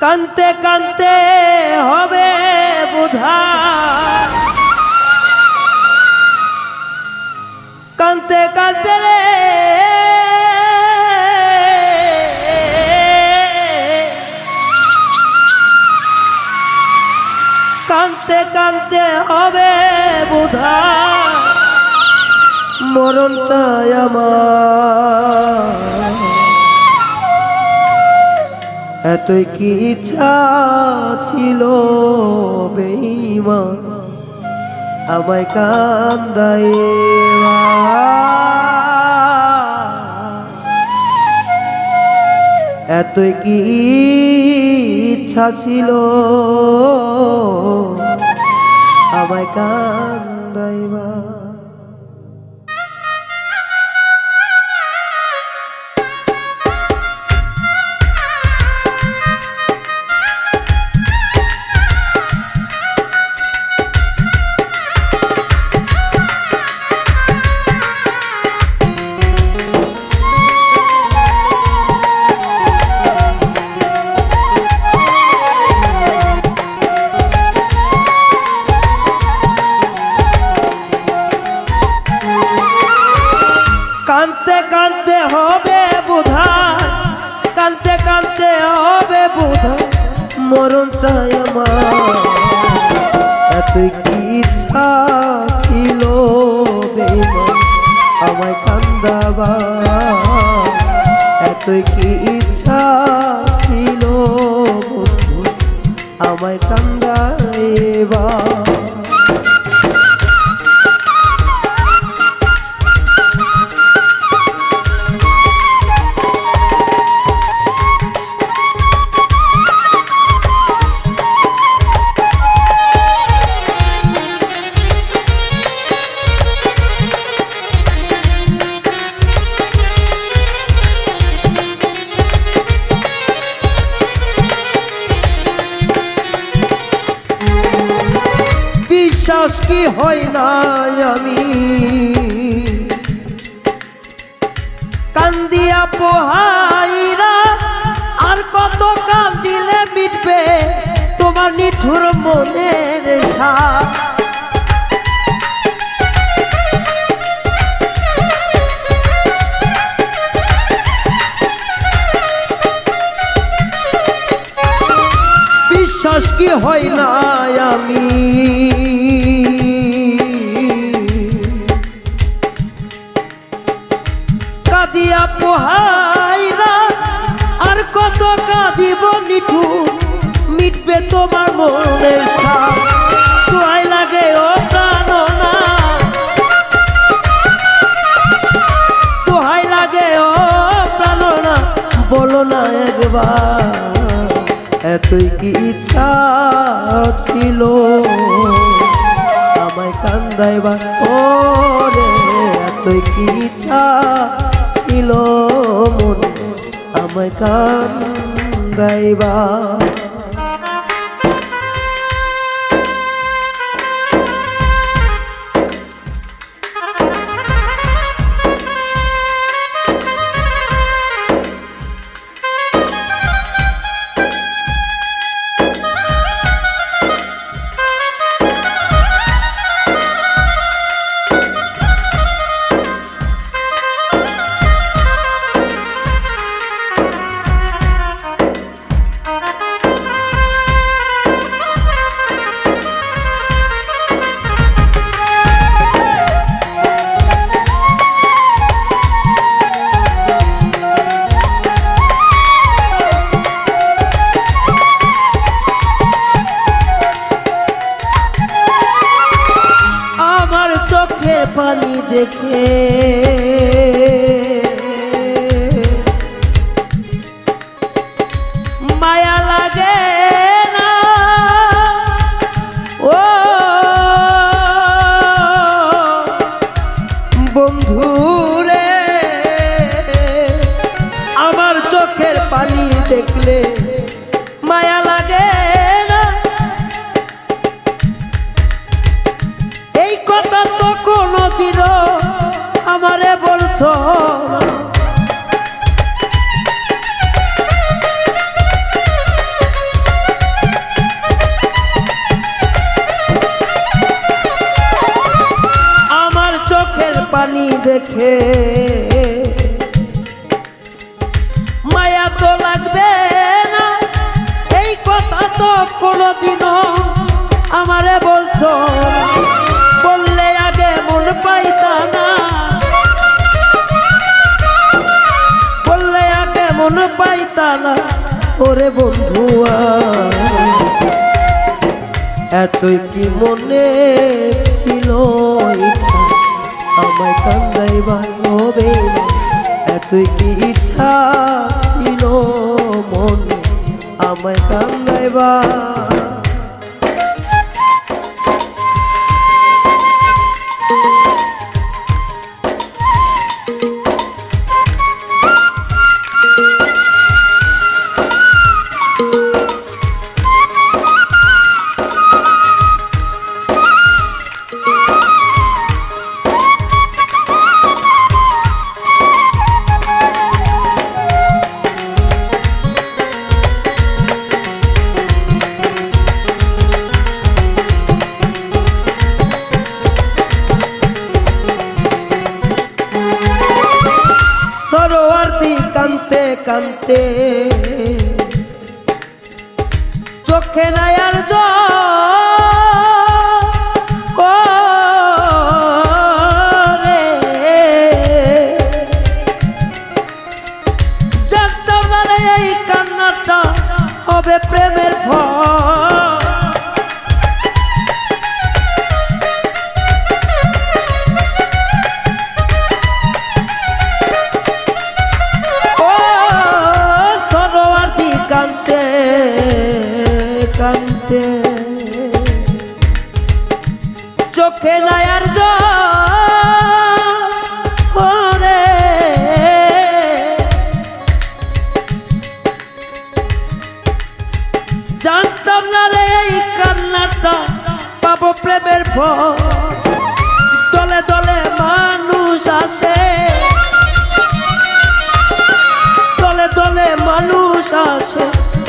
কানতে কানতে হবে বুধা। কানতে কানতে রে। কানতে কানতে হবে বুধা। মরণটাই আমার। এতই কি ইচ্ছা ছিল বেইমা আমায় কান্দাই এতই কি ইচ্ছা ছিল? আমায় কান্দাইবা আমায় কান্দাবা। এতই কি ইচ্ছা ছিল আমায় কান্দাইবা। কি হয় না আমি। কান্দিয়া পোহাইরা আর কত কান্দিলে মিটবে তোমার নিঠুর মনের সাপ বিশ্বাস কি হয় না আমি? তোমার মনের সাপ লাগে ও প্রাণনা তোহাই লাগে ও প্রাণনা বলো না একবার, এতই কি ইচ্ছা ছিল? আমায় কান্দাইবা ওরে এতই কি ইচ্ছা ছিল মনে? আমায় কান্দাইবা দেখলে মায়া লাগে না। এই কথা তো কোনো দিন আমারে বলছ না। দেখে কোনোদিনও আমারে বলছো, বললে আগে মন পাইতা না বললে আগে মন পাইতা না, ওরে বন্ধুয়া, এতই কি মনে ছিল ইচ্ছা আমায় কান্দাইবার হবে। এতই কি ইচ্ছা ছিল মনে আমায় কান্দাইবার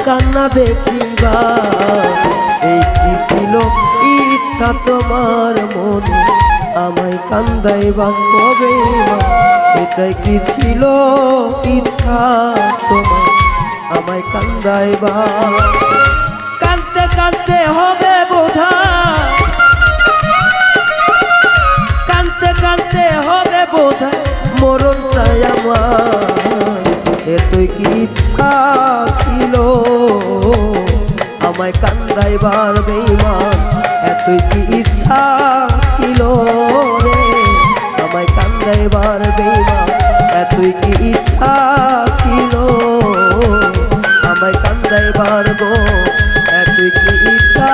কান্না দেখিবা। এই কি ছিল ইচ্ছা তোমার মনে? আমায় কান্দাইবা কবে? এটাই কি ছিল ইচ্ছা তোমার? আমায় কান্দাই বা কানতে কানতে হবে বোধা করতে কি ছিল। আমায় কান্দাইবার বেইমান, এতই কি ইচ্ছা ছিল রে? আমায় কান্দাইবার বেইমান, এতই কি ইচ্ছা ছিল? আমায় কান্দাইবার গো, এতই কি ইচ্ছা